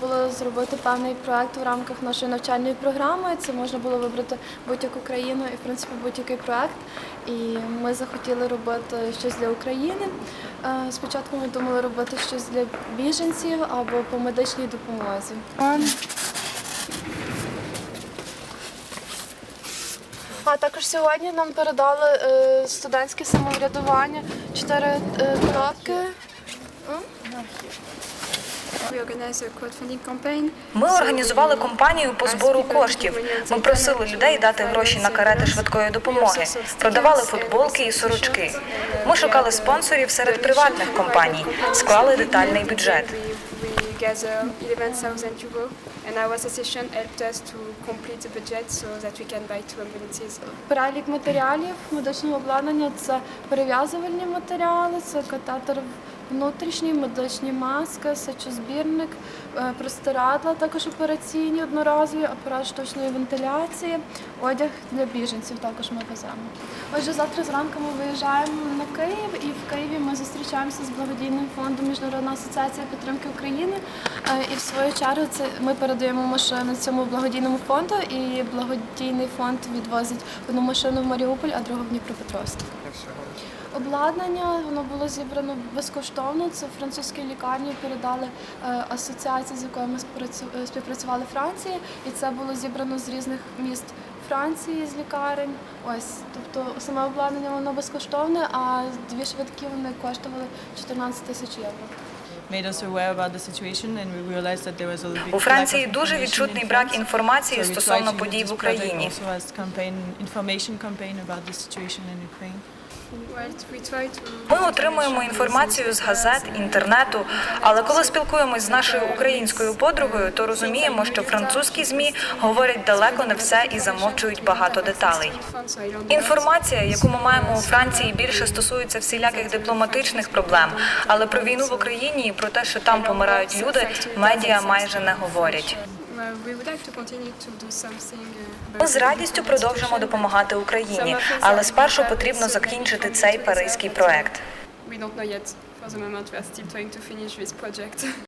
було зробити певний проект в рамках нашої навчальної програми. Це можна було вибрати будь-яку країну і в принципі будь-який проект. І ми захотіли робити щось для України. Е, Спочатку ми думали робити щось для біженців або по медичній допомозі. А також сьогодні нам передали е, студентське самоврядування чотири е, Ми організували кампанію по збору коштів. Ми просили людей дати гроші на карети швидкої допомоги, продавали футболки і сорочки. Ми шукали спонсорів серед приватних компаній, склали детальний бюджет. We, we gather 11,000 euro, and our association helped us to complete the budget so that we can buy two ambulances. Перелік матеріалів медичного обладнання це перев'язувальні матеріали, це катетер внутрішній, медичні маски, сечозбірник, е, простирадла, також операційні одноразові, апарат штучної вентиляції, одяг для біженців також ми веземо. Отже, завтра зранку ми виїжджаємо на Київ і в Києві ми зустрічаємося з благодійним фондом Міжнародна асоціація підтримки України. Е, І в свою чергу це ми передаємо машину цьому благодійному фонду, і благодійний фонд відвозить одну машину в Маріуполь, а другу в Дніпропетровськ. Обладнання воно було зібрано безкоштовно. Це французькі лікарні передали е, асоціації, з якою ми е, співпрацювали Франції, і це було зібрано з різних міст Франції, з лікарень. Ось, тобто саме обладнання воно безкоштовне, а дві швидкі вони коштували 14 тисяч євро. У Франції дуже відчутний брак інформації стосовно подій в Україні. Ми отримуємо інформацію з газет, інтернету. Але коли спілкуємось з нашою українською подругою, то розуміємо, що французькі змі говорять далеко не все і замовчують багато деталей. Інформація, яку ми маємо у Франції, більше стосується всіляких дипломатичних проблем. Але про війну в Україні і про те, що там помирають люди, медіа майже не говорять. Uh, Ми з радістю продовжимо допомагати Україні, але спершу потрібно закінчити цей паризький проект. We don't know yet. For the moment, we are still trying to finish this project.